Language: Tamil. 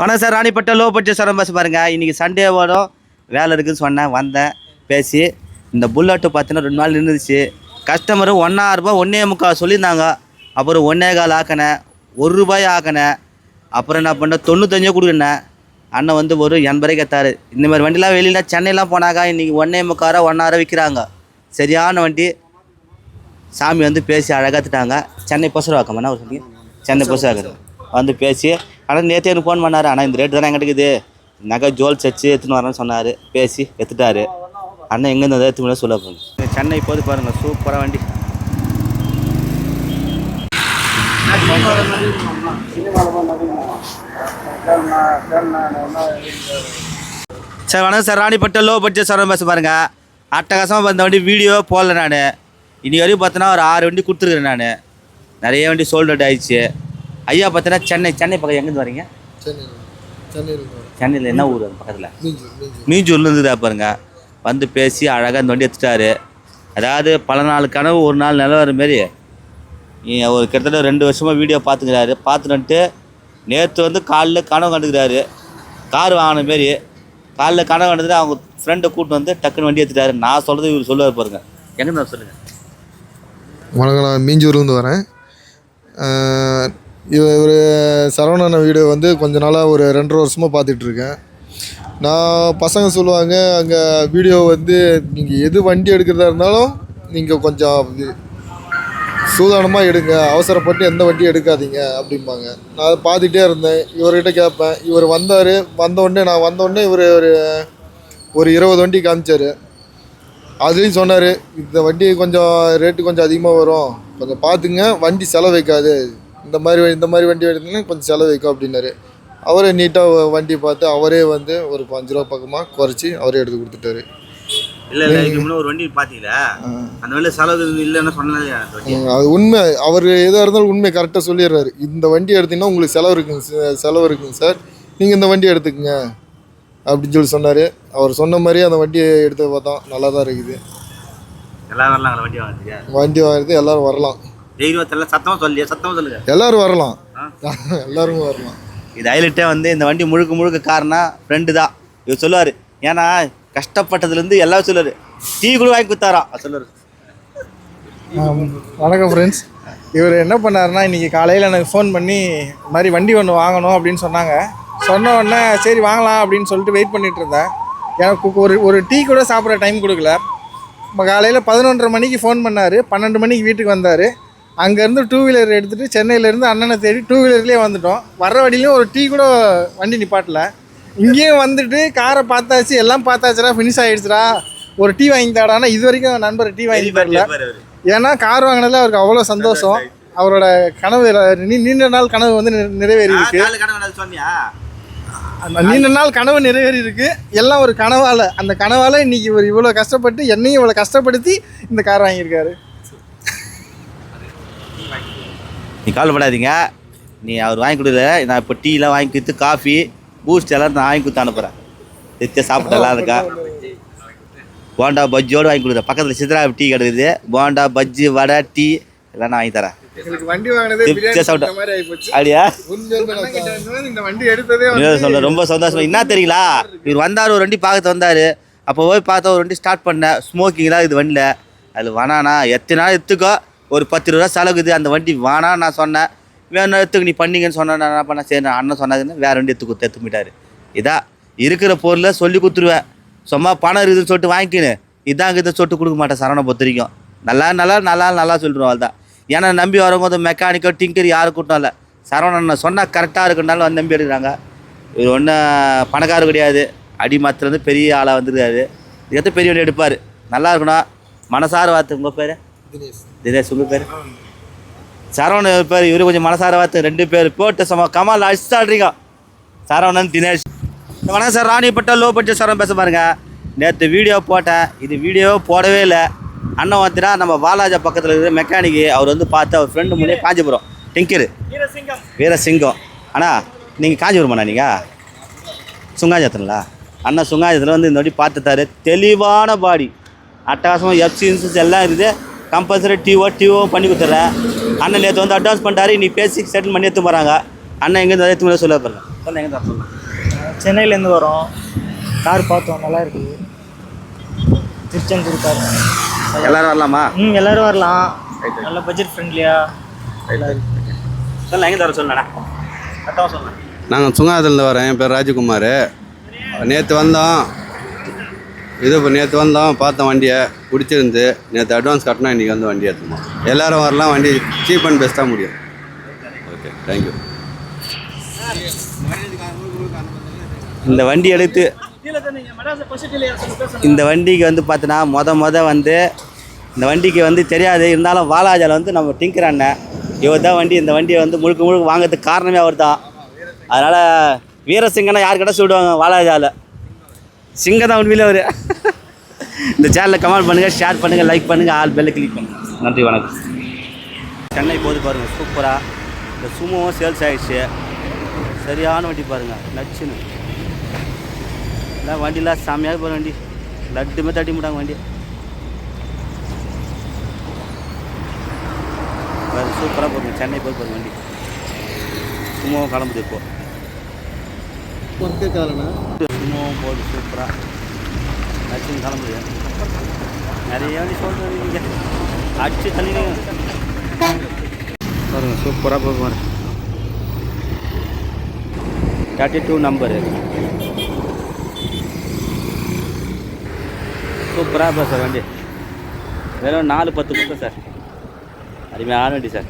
வணக்கம் sir Ranipettai low budget sir bus பாருங்க. இன்றைக்கி சண்டே ஓடும். வேலை இருக்குதுன்னு சொன்னேன் வந்தேன் பேசி. இந்த புல்லட்டு பார்த்தீங்கன்னா ரெண்டு நாள் நின்றுச்சு. கஸ்டமரு ஒன்றாயிரரூபா ஒன்றே முக்கால் சொல்லியிருந்தாங்க. அப்புறம் ஒன்றே கால் ஆக்கினேன் ஒரு ரூபாய் ஆக்கினேன் அப்புறம் என்ன பண்ணேன் தொண்ணூத்தஞ்சே கொடுக்குனேன் அண்ணன் வந்து ஒரு எண்பது கேட்டார். இந்த மாதிரி வண்டிலாம் வெளியில் சென்னையெலாம் போனாக்கா இன்றைக்கி ஒன்றே முக்காரா ஒன்றாயிரம் விற்கிறாங்க. சரியான வண்டி. சாமி வந்து பேசி அழகாத்துட்டாங்க. சென்னை பொசுரவாக்கம்மா ஒரு சொல்லி சென்னை பொசுராக்கம் வந்து பேசி ஆனால் நேற்று எனக்கு ஃபோன் பண்ணார். ஆனால் இந்த ரேட்டு தானே எங்கிட்ட இருக்குது? நகை ஜுவல்ஸ் வச்சு எடுத்துன்னு வரேன்னு சொன்னார். பேசி எடுத்துட்டாரு. அண்ணன் எங்கேருந்து அதை எடுத்து சொல்ல போங்க சென்னை போது பாருங்கள் சூப்பராக வண்டி. சார் வணக்கம் sir. Ranipettai low budget sir பேச பாருங்க. அட்டகாசமாக வந்த வண்டி வீடியோ போடல நான். இனி வரையும் பார்த்தோன்னா ஒரு ஆறு வண்டி கொடுத்துருக்குறேன் நான். நிறைய வண்டி சோல்ட் அவுட் ஆயிடுச்சு. ஐயா பார்த்தோன்னா சென்னை சென்னை பக்கம் எங்கேருந்து வரீங்க? சென்னையில் என்ன ஊர் அது பக்கத்தில்? மீஞ்சூர் மீஞ்சூர். மீஞ்சூர்லேருந்து தான் பாருங்க. வந்து பேசி அழகாக இந்த வண்டி எடுத்துட்டாரு அதாவது பல நாள் கனவு ஒரு நாள் நிலவர மாரி. நீ ஒரு கிட்டத்தட்ட ரெண்டு வருஷமாக வீடியோ பார்த்துக்கிறாரு. பார்த்துட்டு நேற்று வந்து காலைல கனவு கண்டுக்கிறாரு. கார் வாங்கின மாரி. காலைல கனவு கண்டுட்டு அவங்க ஃப்ரெண்டை கூட்டு வந்து டக்குன்னு வண்டி எடுத்துட்டாரு நான் சொல்கிறது இவர் சொல்லுவார் பாருங்க. எங்கே சொல்லுங்கள் வணக்கம் நான் மீஞ்சூர்லேருந்து வரேன். இவர் சரவணன வீடியோ வந்து கொஞ்ச நாளாக ஒரு ரெண்டரை வருஷமாக பார்த்துட்ருக்கேன் நான் பசங்க சொல்லுவாங்க அங்கே வீடியோ வந்து நீங்கள் எது வண்டி எடுக்கிறதா இருந்தாலும் நீங்கள் கொஞ்சம் இது சூதானமாக எடுங்க அவசரப்பட்டு எந்த வண்டியும் எடுக்காதீங்க அப்படிம்பாங்க. நான் அதை பார்த்துட்டே இருந்தேன். இவர்கிட்ட கேட்பேன். இவர் வந்தார். வந்தோடனே நான் வந்தோடனே இவர் ஒரு ஒரு இருபது வண்டி காமிச்சார். அதுலேயும் சொன்னார் இந்த வண்டி கொஞ்சம் ரேட்டு கொஞ்சம் அதிகமாக வரும். கொஞ்சம் பார்த்துங்க வண்டி செலவு வைக்காது. இந்த மாதிரி இந்த மாதிரி வண்டி எடுத்தீங்கன்னா கொஞ்சம் செலவு வைக்கும் அப்படின்னாரு. அவரே நீட்டாக வண்டி பார்த்து அவரே வந்து ஒரு அஞ்சு ரூபா பக்கமாக குறைச்சி அவரே எடுத்து கொடுத்துட்டாரு. இல்லை இல்லை இதுக்கு முன்னே ஒரு வண்டி பார்த்தீங்களா அந்த செலவு இல்லைன்னு சொன்னது அது உண்மை அவர் எதாக இருந்தாலும் உண்மை கரெக்டாக சொல்லிடுறாரு. இந்த வண்டி எடுத்தீங்கன்னா உங்களுக்கு செலவு இருக்குங்க செலவு இருக்குங்க சார் நீங்கள் இந்த வண்டி எடுத்துக்கங்க அப்படின்னு சொல்லி சொன்னார். அவர் சொன்ன மாதிரியே அந்த வண்டியை எடுத்து பார்த்தோம் நல்லா தான் இருக்குது. எல்லாம் வரலாம் வண்டி வாங்குறதுக்கு? வண்டி வாங்குறது எல்லோரும் வரலாம். தெரியல சத்தமாக சொல்லியா? சத்தமாக சொல்லுங்க. எல்லோரும் வரலாம். எல்லாரும் வரலாம். இது ஹைலைட்டே வந்து இந்த வண்டி முழுக்க முழுக்க காரணம் ஃப்ரெண்டு தான். இவர் சொல்லுவார் ஏன்னா கஷ்டப்பட்டதுலேருந்து எல்லாம் சொல்லுவார் டீ கூட வாங்கி கொடுத்தாராம். சொல்லுவார். வணக்கம் ஃப்ரெண்ட்ஸ் இவர் என்ன பண்ணாருன்னா இன்றைக்கி காலையில் எனக்கு ஃபோன் பண்ணி இந்த மாதிரி வண்டி ஒன்று வாங்கணும் அப்படின்னு சொன்னாங்க. சொன்ன உடனே சரி வாங்கலாம் அப்படின்னு சொல்லிட்டு வெயிட் பண்ணிட்டு இருந்தேன். எனக்கு ஒரு ஒரு டீ கூட சாப்பிட்ற டைம் கொடுக்கல. காலையில் பதினொன்றரை மணிக்கு ஃபோன் பண்ணார். பன்னெண்டு மணிக்கு வீட்டுக்கு வந்தார். அங்கேருந்து டூ வீலர் எடுத்துகிட்டு சென்னையிலேருந்து அண்ணனை தேடி டூ வீலர்லேயே வந்துட்டோம். வர்ற வழியிலையும் ஒரு டீ கூட வண்டி நிப்பாட்டல. இங்கேயும் வந்துட்டு காரை பார்த்தாச்சு எல்லாம் பார்த்தாச்சுடா ஃபினிஷ் ஆகிடுச்சுடா ஒரு டீ வாங்கி தாடானா இது வரைக்கும் நண்பர் டீ வாங்கி தரல. ஏன்னா கார் வாங்கினதுல அவருக்கு அவ்வளோ சந்தோஷம். அவரோட கனவு நீ- நீண்ட நாள் கனவு வந்து நிறை- நிறைவேறி இருக்கு நீண்ட நாள் கனவு நிறைவேறி இருக்கு எல்லாம் ஒரு கனவால. அந்த கனவால இன்னைக்கு இவர் இவ்வளோ கஷ்டப்பட்டு என்னையும் இவ்வளோ கஷ்டப்படுத்தி இந்த கார் வாங்கியிருக்காரு. நீ கவலைப்படாதீங்க. நீ அவர் வாங்கி கொடுக்கல. நான் இப்போ டீலாம் வாங்கி கொடுத்து காஃபி பூஸ்ட் எல்லாம் நான் வாங்கி கொடுத்து அனுப்புகிறேன் நித்திய சாப்பிட்டலாம் இருக்கா? போண்டா பஜ்ஜியோடு வாங்கி கொடுக்குறேன். பக்கத்தில் சித்ரா டீ கிடைக்குது. போண்டா பஜ்ஜி வடை டீ எல்லாம் நான் வாங்கி தரேன். ரொம்ப சந்தோஷம். என்ன தெரியுங்களா? இவர் வந்தார் ஒரு வண்டி பார்க்க வந்தார். அப்போ போய் பார்த்தா ஒரு வண்டி ஸ்டார்ட் பண்ணேன். ஸ்மோக்கிங் தான் இது வண்டியில். அதில் வேணாண்ணா எத்தனை நாள் எடுத்துக்கோ. ஒரு பத்து ரூபா செலவுக்குது அந்த வண்டி வேணாம் நான் சொன்னேன். வேணும் எடுத்துக்க நீ பண்ணீங்கன்னு சொன்னேன். நான் என்ன சரி நான் அண்ணன் சொன்னதுன்னு வேற வண்டி எடுத்து கொடுத்து எடுத்து இதான் இதா இருக்கிற பொருளை சொல்லி கொடுத்துருவேன். சும்மா பணம் இருக்குதுன்னு சொல்லிட்டு வாங்கிக்கின்னு. இதான் இதை சொல்லிட்டு கொடுக்க மாட்டேன் சரவணை பொறுத்த வரைக்கும். நல்லா நல்லா நல்லா நல்லா சொல்லிடுவோம் அவள் தான் ஏன்னா நம்பி வரவங்க மெக்கானிக்கோ டிங்கர் யாரும் கூட்டம் இல்லை சரவணன் சொன்னால் கரெக்டாக இருக்குனாலும் வந்து நம்பி எடுக்கிறாங்க. இது ஒன்றும் பணக்காரர் கிடையாது. அடி மாத்திரம் பெரிய ஆளாக வந்துருக்காரு. இதுக்கு பெரிய வண்டி எடுப்பார். நல்லா இருக்கணும் மனசார வார்த்தை உங்கள் பேர்? தினேஷ். தினேஷ் உங்கள் பேர்? சரவணன் பேர்? இவரு கொஞ்சம் மனசார வார்த்தை ரெண்டு பேர் போட்டு சம கமால் அடிச்சாடுறீங்க சரவணன் தினேஷ். வணக்கம் sir Ranipettai low budget Saravanan பேச பாருங்க. நேற்று வீடியோ போட்டேன். இது வீடியோ போடவே இல்லை. அண்ணன் வந்துட்டா நம்ம பாலாஜா பக்கத்தில் இருக்கிற மெக்கானிக்கு அவர் வந்து பார்த்து அவர் ஃப்ரெண்டு முன்னே காஞ்சிபுரம். டிங்கரு வீரசிங்கம். அண்ணா நீங்கள் காஞ்சிபுரமாண்ணா நீங்கள் சுங்காஜத்துங்களா அண்ணா சுங்காஜத்தில் வந்து இந்த வாட்டி பார்த்துட்டாரு. தெளிவான பாடி அட்டகாசமாக எஃப்சி இன்சூரன்ஸ் எல்லாம் இருக்குது. கம்பல்சரி டிஓ டிஓ பண்ணி கொடுத்துட்றேன். அண்ணன் நேற்று வந்து அட்வான்ஸ் பண்ணிட்டாரு நீ பேசி செட்டில் பண்ணி எடுத்து போகிறாங்க அண்ணன் எங்கேருந்து எடுத்து சொல்ல பாருங்க. சொல்ல எங்கே சொல்லலாம் சென்னையிலேருந்து வரோம். கார் பார்த்தோம் நல்லா இருக்குது திருச்செந்தூர் கார். எல்லாரும் வரலாமா? ம் எல்லோரும் வரலாம். நல்ல பட்ஜெட் ஃப்ரெண்ட்லியாக சொல்ல எங்கே தர சொல்லணா கரெக்டாக சொல்லலாம் நாங்கள் சுங்காதுலேருந்து வரோம் என் பேர் ராஜகுமார். நேற்று வந்தோம். இது இப்போ நேற்று வந்தோம் பார்த்தோம் வண்டியை பிடிச்சிருந்து நேற்று அட்வான்ஸ் கட்டினா இன்றைக்கி வந்து வண்டி எடுத்துமா எல்லோரும் வரலாம் வண்டி சீப் அண்ட் பெஸ்ட்டாக முடியும். ஓகே தேங்க்யூ இந்த வண்டி எடுத்து இந்த வண்டிக்கு வந்து பார்த்தீங்கன்னா மொத மொத வந்து இந்த வண்டிக்கு வந்து தெரியாது. இருந்தாலும் வாலாஜால் வந்து நம்ம டிங்கர் அண்ணன் இவர் தான் வண்டி இந்த வண்டியை வந்து முழுக்க முழுக்க வாங்குறதுக்கு காரணமே அவர் தான் அதனால் வீரசிங்கன்னா யார் கிட்ட வாலாஜாவில் சிங்க தான் உண்மையிலே ஒரு இந்த சேனலில் கமெண்ட் பண்ணுங்கள் ஷேர் பண்ணுங்கள் லைக் பண்ணுங்கள் ஆல் பெல்லை கிளிக் பண்ணுங்கள் நன்றி வணக்கம். சென்னை போது பாருங்கள் சூப்பராக இந்த சுமோவும் சேல்ஸ் ஆகிடுச்சு சரியான வண்டி பாருங்கள் நச்சுன்னு. எல்லாம் வண்டிலாம் செம்மையாக போகிற வண்டி. லட்டுமே தட்டி மாட்டாங்க வண்டி சூப்பராக போகுங்க சென்னை போய் போகிற வண்டி. சும்மாவும் கிளம்புது இப்போ சும்மாவும் போகுது சூப்பராக நச்சுன்னு கிளம்புது நிறைய வண்டி சொல்கிறது இங்கே அடிச்சு தள்ளி பாருங்க சூப்பராக போகுது பாருங்க தேர்ட்டி டூ நம்பரு சூப்பராக இப்போ சார் வண்டி வெறும் நாலு பத்து கொடுத்தேன் சார் அருமையான வண்டி சார்